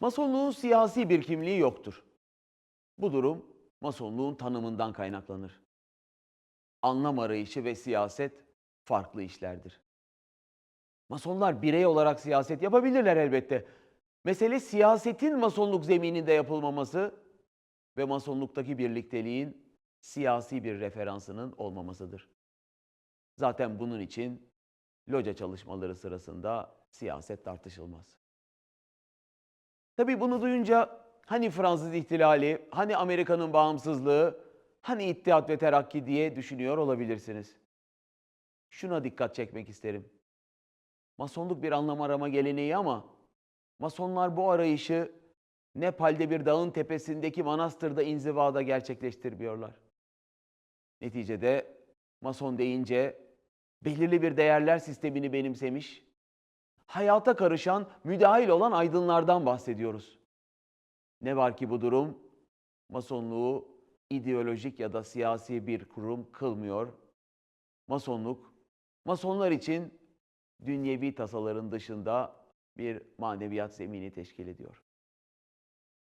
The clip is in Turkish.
Masonluğun siyasi bir kimliği yoktur. Bu durum masonluğun tanımından kaynaklanır. Anlam arayışı ve siyaset farklı işlerdir. Masonlar birey olarak siyaset yapabilirler elbette. Mesele siyasetin masonluk zemininde yapılmaması ve masonluktaki birlikteliğin siyasi bir referansının olmamasıdır. Zaten bunun için loca çalışmaları sırasında siyaset tartışılmaz. Tabii bunu duyunca hani Fransız ihtilali, hani Amerika'nın bağımsızlığı, hani İttihat ve Terakki diye düşünüyor olabilirsiniz. Şuna dikkat çekmek isterim. Masonluk bir anlam arama geleneği ama Masonlar bu arayışı Nepal'de bir dağın tepesindeki manastırda inzivada gerçekleştirmiyorlar. Neticede Mason deyince belirli bir değerler sistemini benimsemiş, hayata karışan, müdahil olan aydınlardan bahsediyoruz. Ne var ki bu durum Masonluğu ideolojik ya da siyasi bir kurum kılmıyor. Masonluk, Masonlar için dünyevi tasaların dışında bir maneviyat zemini teşkil ediyor.